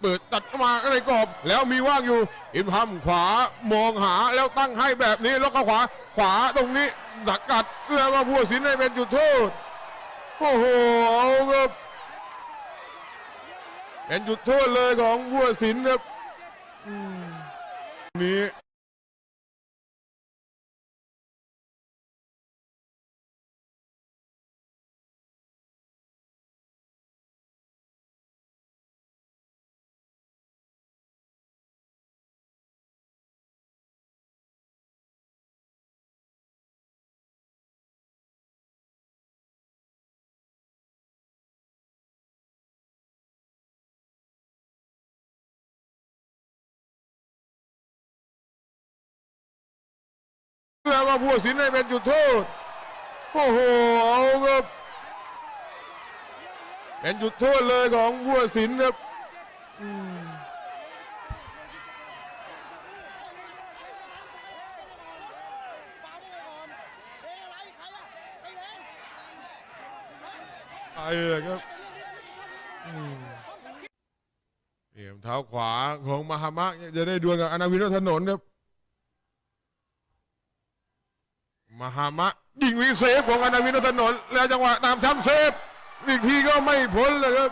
เปิดตัดมาในกรอบ แล้วมีว่างอยู่ อิมทำขวามองหาแล้วตั้งให้แบบนี้แล้วก็ขวาขวาตรงนี้สักกัดแล้วก็ผู้ตัดสินให้เป็นจุดโทษโอ้โหเอาครับเป็นจุดโทษเลยของผู้ตัดสินครับนี้ แล้วก็ผู้สินให้เป็นจุดโทษ โอ้โห เอาครับเป็นจุดโทษเลยของผู้สินครับอืมไปเลยครับอืมเหลี่ยมเท้าขวาของมหามะจะได้ดวลกับอนาวินถนนครับ มหามะยิงวีเซฟของอนาวินถนน แล้วจังหวะตามช้ำเซฟอีกทีก็ไม่พ้นเลยครับ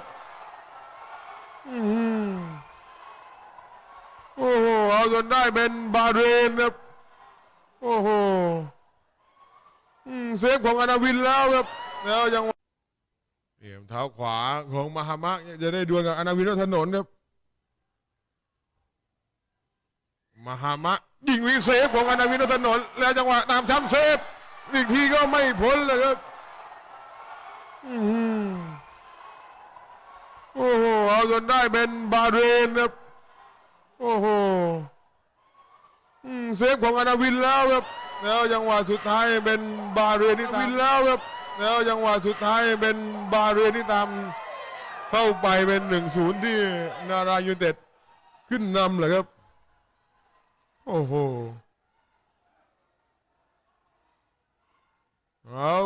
โอ้โหเอาจนได้เป็นบาเรนครับโอ้โหเซฟของอนาวินแล้วครับแล้วจังหวะเหลี่ยมเท้าขวาของมหามะจะได้ดวลกับอนาวินถนนครับมหามะ ยิงวีเซฟของอนาวินถนน แล้วจังหวะตามช้ำเซฟอีกทีก็ไม่พ้นเลยครับอือหือโอ้โหเอาจนได้เป็นบาเรนครับโอ้โหเซฟของอนาวินแล้วครับแล้วจังหวะสุดท้ายเป็นบาเรนที่ตามวินแล้วครับแล้วจังหวะสุดท้ายเป็นบาเรนที่ตามเข้าไปเป็นหนึ่งศูนย์ที่นารายูเต็ดขึ้นนำเลยครับ โอ้โหเอา